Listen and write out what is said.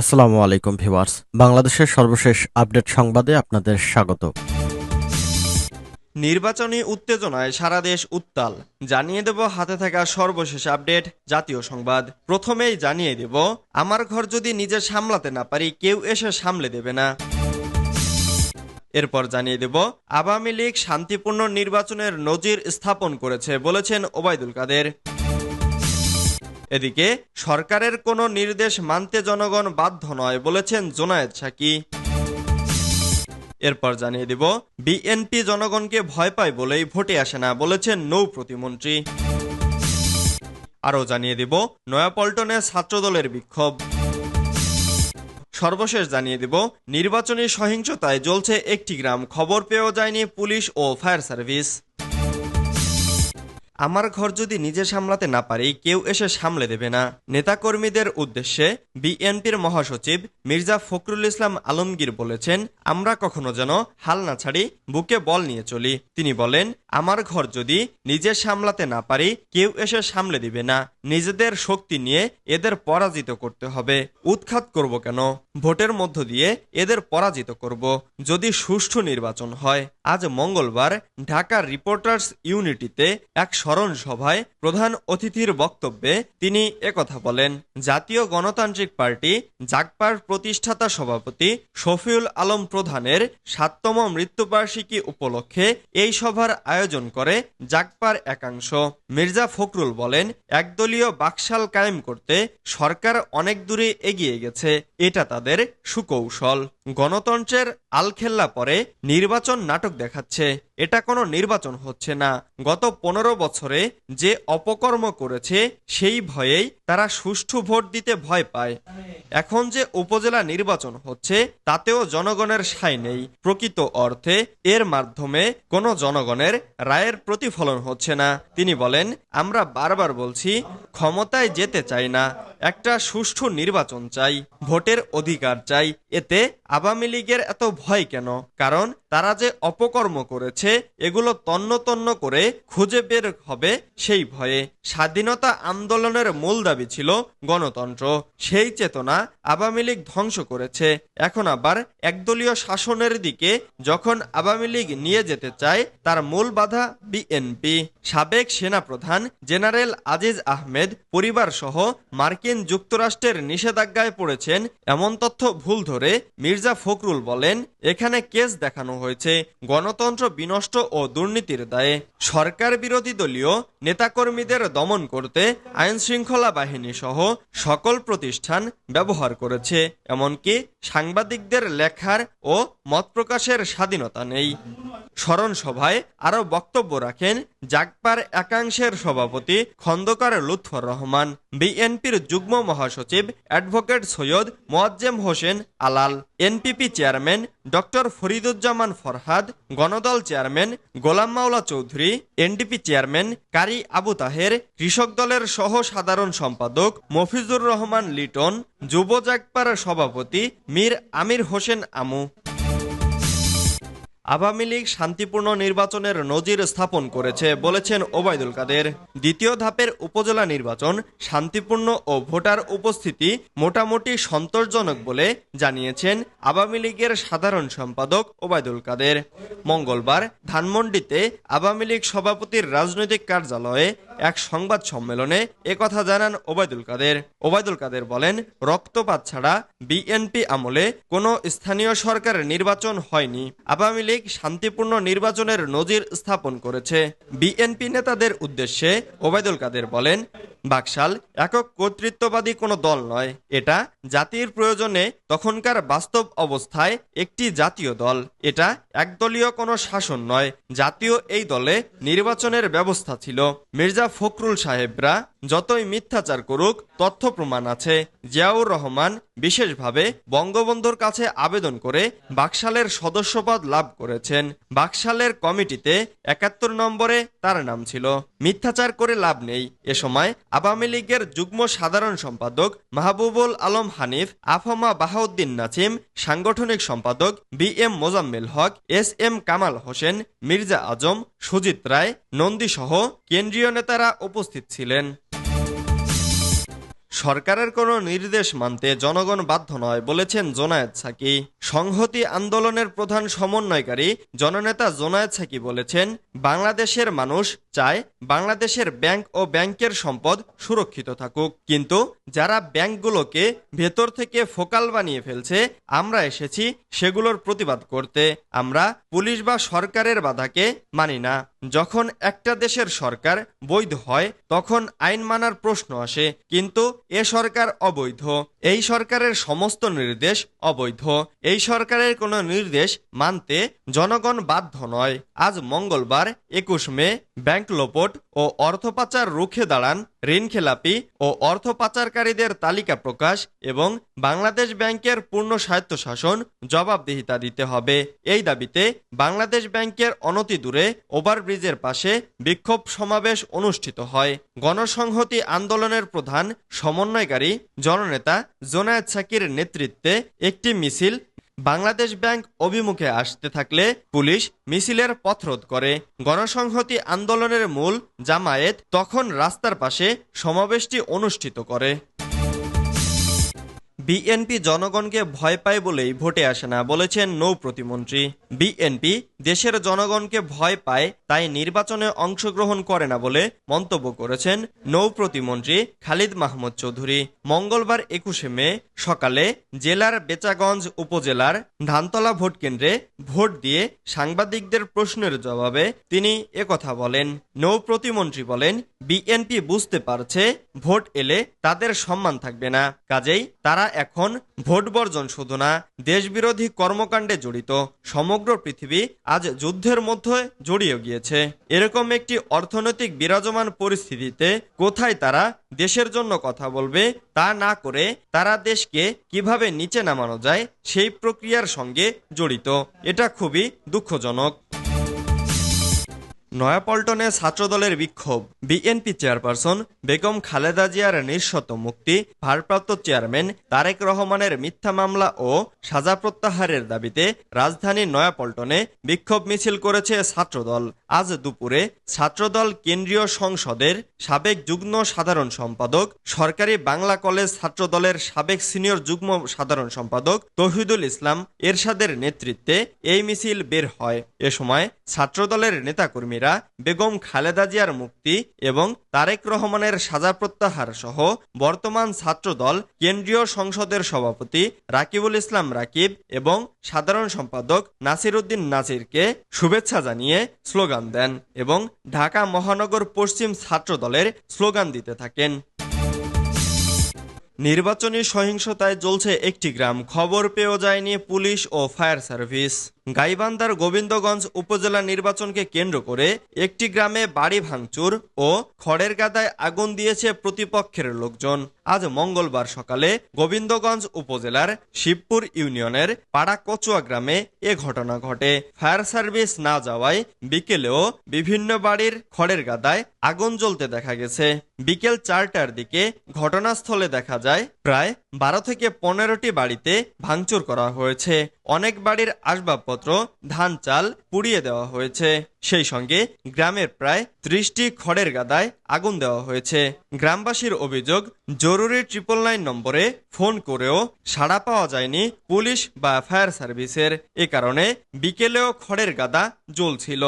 আসসালামু আলাইকুম ভিউয়ার্স। বাংলাদেশের সর্বশেষ আপডেট সংবাদে আপনাদের স্বাগত। নির্বাচনী উত্তেজনায় সারা দেশ উত্তাল। জানিয়ে দেব হাতে থাকা সর্বশেষ আপডেট, জাতীয় সংবাদ। প্রথমেই জানিয়ে দেব, আমার ঘর যদি নিজে সামলাতে না পারি, কেউ এসে সামলে দেবে না। এরপর জানিয়ে দেব, আওয়ামী লীগ শান্তিপূর্ণ নির্বাচনের নজির স্থাপন করেছে বলেছেন ওবায়দুল কাদের। এদিকে, সরকারের কোনো নির্দেশ মানতে জনগণ বাধ্য নয় বলেছেন জোনায়েদ সাকি। এরপর জানিয়ে দিব, বিএনপি জনগণকে ভয় পায় বলেই ভোটে আসে না বলেছেন নৌ প্রতিমন্ত্রী। আরও জানিয়ে দিব, নয়াপল্টনে ছাত্রদলের বিক্ষোভ। সর্বশেষ জানিয়ে দিব, নির্বাচনী সহিংসতায় জ্বলছে একটি গ্রাম, খবর পেয়েও যায়নি পুলিশ ও ফায়ার সার্ভিস। আমার ঘর যদি নিজে সামলাতে না পারি, কেউ এসে সামলে দেবে না। নেতাকর্মীদের উদ্দেশ্যে বিএনপির মহাসচিব মির্জা ফখরুল ইসলাম আলমগীর বলেছেন, আমরা কখনো যেন হাল না ছাড়ি, বুকে বল নিয়ে চলি। তিনি বলেন, আমার ঘর যদি নিজে সামলাতে না পারি, কেউ এসে সামলে দিবে না। নিজেদের শক্তি নিয়ে এদের পরাজিত করতে হবে। উৎখাত করব কেন? ভোটের মধ্য দিয়ে এদের পরাজিত করব। যদি সুষ্ঠু নির্বাচন হয়, আজ মঙ্গলবার ঢাকার রিপোর্টার্স ইউনিটিতে এক স্মরণ সভায় প্রধান অতিথির বক্তব্যে তিনি একথা বলেন, জাতীয় গণতান্ত্রিক পার্টি, জাগপার প্রতিষ্ঠাতা সভাপতি শফিউল আলম প্রধানের সাততম মৃত্যুবার্ষিকী উপলক্ষে এই সভার আয়োজন করে জাগপার একাংশ। মির্জা ফখরুল বলেন, একদলীয় বাকশাল কায়েম করতে সরকার অনেক দূরে এগিয়ে গেছে, এটা তাদের সুকৌশল। গণতন্ত্রের আলখেল্লা পরে নির্বাচন নাটক দেখাচ্ছে। এটা কোনো নির্বাচন হচ্ছে না। গত পনেরো বছরে যে অপকর্ম করেছে, সেই ভয়েই তারা সুষ্ঠু ভোট দিতে ভয় পায়। এখন যে উপজেলা নির্বাচন হচ্ছে, তাতেও জনগণের সাই নেই। প্রকৃত অর্থে এর মাধ্যমে কোনো জনগণের রায়ের প্রতিফলন হচ্ছে না। তিনি বলেন, আমরা বারবার বলছি, ক্ষমতায় যেতে চাই না। একটা সুষ্ঠু নির্বাচন চাই, ভোটের অধিকার চাই। এতে আওয়ামী লীগের এত ভয় কেন? কারণ তারা যে অপকর্ম করেছে, এগুলো তন্ন তন্ন করে খুঁজে বের হবে সেই ভয়ে। স্বাধীনতা আন্দোলনের মূল দাবি ছিল গণতন্ত্র। সেই চেতনা আওয়ামী লীগ ধ্বংস করেছে। এখন আবার একদলীয় শাসনের দিকে যখন আওয়ামী লীগ নিয়ে যেতে চায়, তার মূল বাধা বিএনপি। সাবেক সেনাপ্রধান জেনারেল আজিজ আহমেদ পরিবার সহ মার্কিন যুক্তরাষ্ট্রের নিষেধাজ্ঞায় পড়েছেন এমন তথ্য ভুল ধরে মির্জা ফখরুল বলেন, এখানে কেস দেখানো হয়েছে গণতন্ত্র বিনষ্ট ও দুর্নীতির দায়ে। সরকার বিরোধী দলীয় নেতাকর্মীদের দমন করতে আইন শৃঙ্খলা বাহিনী সহ সকল প্রতিষ্ঠান ব্যবহার করেছে, এমনকি সাংবাদিকদের লেখার ও মত প্রকাশের স্বাধীনতা নেই। স্মরণ সভায় আরও বক্তব্য রাখেন জাগপার একাংশের সভাপতি খন্দকার লুৎফর রহমান, বিএনপির যুগ্ম মহাসচিব advocate Syed Moazzem Hossain Alal, NPP chairman doctor Fariduzzaman Farhad, Gonodol chairman Golam Mawla Chowdhury, NDP chairman Qari Abu Taher, কৃষক দলের সহ সাধারণ সম্পাদক মফিজুর রহমান লিটন, যুব জাগপার সভাপতি মীর আমির হোসেন আমু। আওয়ামী লীগ শান্তিপূর্ণ নির্বাচনের নজির স্থাপন করেছে বলেছেন ওবায়দুল কাদের। দ্বিতীয় ধাপের উপজেলা নির্বাচন শান্তিপূর্ণ ও ভোটার উপস্থিতি মোটামুটি সন্তোষজনক বলে জানিয়েছেন আওয়ামী লীগের সাধারণ সম্পাদক ওবায়দুল কাদের। মঙ্গলবার ধানমন্ডিতে আওয়ামী লীগ সভাপতির রাজনৈতিক কার্যালয়ে এক সংবাদ সম্মেলনে একথা জানান ওবায়দুল কাদের। ওবায়দুল কাদের বলেন, রক্তপাত ছাড়া বিএনপি আমলে কোনো স্থানীয় সরকারের নির্বাচন হয়নি। আওয়ামী লীগ শান্তিপূর্ণ নির্বাচনের নজির স্থাপন করেছে। বিএনপি নেতাদের উদ্দেশ্যে ওবায়দুল কাদের বলেন, বাকশাল একক কর্তৃত্ববাদী কোনো দল নয়। এটা জাতির প্রয়োজনে তখনকার বাস্তব অবস্থায় একটি জাতীয় দল। এটা একদলীয় কোনো শাসন নয়। জাতীয় এই দলে নির্বাচনের ব্যবস্থা ছিল। মির্জা ফখরুল সাহেবরা যতই মিথ্যাচার করুক তথ্য প্রমাণ আছে। জিয়াউর রহমান বিশেষভাবে বঙ্গবন্ধুর কাছে আবেদন করে বাকশালের সদস্যপদ লাভ করেছেন। বাকশালের কমিটিতে একাত্তর নম্বরে তার নাম ছিল। মিথ্যাচার করে লাভ নেই। এ সময় আওয়ামী লীগের যুগ্ম সাধারণ সম্পাদক মাহবুবুল আলম হানিফ, আফমা বাহাউদ্দিন নাচিম সাংগঠনিক সম্পাদক B M Mozammel Haque, S M Kamal Hossain, Mirza Azam, Sujit Roy Nandi সহ কেন্দ্রীয় নেতারা উপস্থিত ছিলেন। সরকারের কোনো নির্দেশ মানতে জনগণ বাধ্য নয়, বলেছেন জোনায়েদ সাকি। সংহতি আন্দোলনের প্রধান সমন্বয়কারী জননেতা জোনায়েদ সাকি বলেছেন, বাংলাদেশের মানুষ চায় বাংলাদেশের ব্যাংক ও ব্যাংকের সম্পদ সুরক্ষিত থাকুক। কিন্তু যারা ব্যাংকগুলোকে ভেতর থেকে ফোকাল বানিয়ে ফেলছে, আমরা এসেছি সেগুলোর প্রতিবাদ করতে। আমরা পুলিশ বা সরকারের বাধাকে মানি না। যখন একটা দেশের সরকার বৈধ হয়, তখন আইন মানার প্রশ্ন আসে, কিন্তু এ সরকার অবৈধ। এই সরকারের সমস্ত নির্দেশ অবৈধ। এই সরকারের কোনো নির্দেশ মানতে জনগণ বাধ্য নয়। আজ মঙ্গলবার একুশ মে, ব্যাংক লোপট ও অর্থ পাচার রুখে দাঁড়ান ঋণ খেলাপি ও অর্থ পাচারকারীদের তালিকা প্রকাশ এবং বাংলাদেশ ব্যাংকের পূর্ণ স্বায়ত্তশাসন জবাবদিহিতা দিতে হবে। এই দাবিতে বাংলাদেশ ব্যাংকের অনতি দূরে ওভারব্রিজের পাশে বিক্ষোভ সমাবেশ অনুষ্ঠিত হয়। গণসংহতি আন্দোলনের প্রধান সমন্বয়কারী জননেতা জোনায়েদ সাকির নেতৃত্বে একটি মিছিল বাংলাদেশ ব্যাংক অভিমুখে আসতে থাকলে পুলিশ মিছিলের পথরোধ করে। গণসংহতি আন্দোলনের মূল জামায়াত তখন রাস্তার পাশে সমাবেশটি অনুষ্ঠিত করে। বিএনপি জনগণকে ভয় পায় বলেই ভোটে আসে না, বলেছেন নৌ প্রতিমন্ত্রী। বিএনপি দেশের জনগণকে ভয় পায়, তাই নির্বাচনে অংশগ্রহণ করে না বলে মন্তব্য করেছেন নৌ প্রতিমন্ত্রী খালিদ মাহমুদ চৌধুরী। মঙ্গলবার একুশে মে সকালে জেলার বেচাগঞ্জ উপজেলার ধানতলা ভোট কেন্দ্রে ভোট দিয়ে সাংবাদিকদের প্রশ্নের জবাবে তিনি একথা বলেন, নৌ প্রতিমন্ত্রী বলেন, বিএনপি বুঝতে পারছে, ভোট এলে তাদের সম্মান থাকবে না, কাজেই তারা এখন ভোট বর্জন শুধু না, দেশবিরোধী কর্মকাণ্ডে জড়িত সমগ্র পৃথিবী আজ যুদ্ধের মধ্যে জড়িয়ে গিয়েছে। এরকম একটি অর্থনৈতিক বিরাজমান পরিস্থিতিতে কোথায় তারা দেশের জন্য কথা বলবে তা না করে তারা দেশকে কীভাবে নিচে নামানো যায় সেই প্রক্রিয়ার সঙ্গে জড়িত। এটা খুবই দুঃখজনক। নয়াপল্টনে ছাত্রদলের বিক্ষোভ। বিএনপি চেয়ারপারসন বেগম খালেদা জিয়ার নিঃশত মুক্তি, ভারপ্রাপ্ত চেয়ারম্যান তারেক রহমানের মিথ্যা মামলা ও সাজা প্রত্যাহারের দাবিতে রাজধানীর নয়াপল্টনে বিক্ষোভ মিছিল করেছে ছাত্রদল। আজ দুপুরে ছাত্রদল কেন্দ্রীয় সংসদের সাবেক যুগ্ম সাধারণ সম্পাদক, সরকারি বাংলা কলেজ ছাত্রদলের সাবেক সিনিয়র যুগ্ম সাধারণ সম্পাদক তহিদুল ইসলাম এরশাদের নেতৃত্বে এই মিছিল বের হয়। এ সময় ছাত্রদলের নেতাকর্মীরা বেগম খালেদা জিয়ার মুক্তি এবং তারেক রহমানের সাজা প্রত্যাহার সহ বর্তমান ছাত্রদল কেন্দ্রীয় সংসদের সভাপতি রাকিবুল ইসলাম রাকিব এবং সাধারণ সম্পাদক নাসির উদ্দিন নাসিরকে শুভেচ্ছা জানিয়ে স্লোগান দেন এবং ঢাকা মহানগর পশ্চিম ছাত্রদলের স্লোগান দিতে থাকেন। নির্বাচনী সহিংসতায় জ্বলছে একটি গ্রাম। খবর পেয়েও যায়নি পুলিশ ও ফায়ার সার্ভিস। গাইবান্ধার গোবিন্দগঞ্জ উপজেলা নির্বাচনকে কেন্দ্র করে একটি গ্রামে বাড়ি ভাঙচুর ও খড়ের গাদায় আগুন দিয়েছে প্রতিপক্ষের লোকজন। আজ মঙ্গলবার সকালে গোবিন্দগঞ্জ উপজেলার শিবপুর ইউনিয়নের পাড়া কচুয়া গ্রামে এ ঘটনা ঘটে। ফায়ার সার্ভিস না যাওয়ায় বিকেলেও বিভিন্ন বাড়ির খড়ের গাদায় আগুন জ্বলতে দেখা গেছে। বিকেল চারটার দিকে ঘটনাস্থলে দেখা যায়, প্রায় বারো থেকে পনেরোটি বাড়িতে ভাঙচুর করা হয়েছে। অনেক বাড়ির আসবাবপত্র ধান চাল পুড়িয়ে দেওয়া হয়েছে। সেই সঙ্গে গ্রামের প্রায় ত্রিশটি খড়ের গাদায় আগুন দেওয়া হয়েছে। গ্রামবাসীর অভিযোগ, জরুরি ট্রিপল নাইন নম্বরে ফোন করেও সাড়া পাওয়া যায়নি পুলিশ বা ফায়ার সার্ভিসের। এ কারণে বিকেলেও খড়ের গাদা জ্বলছিল।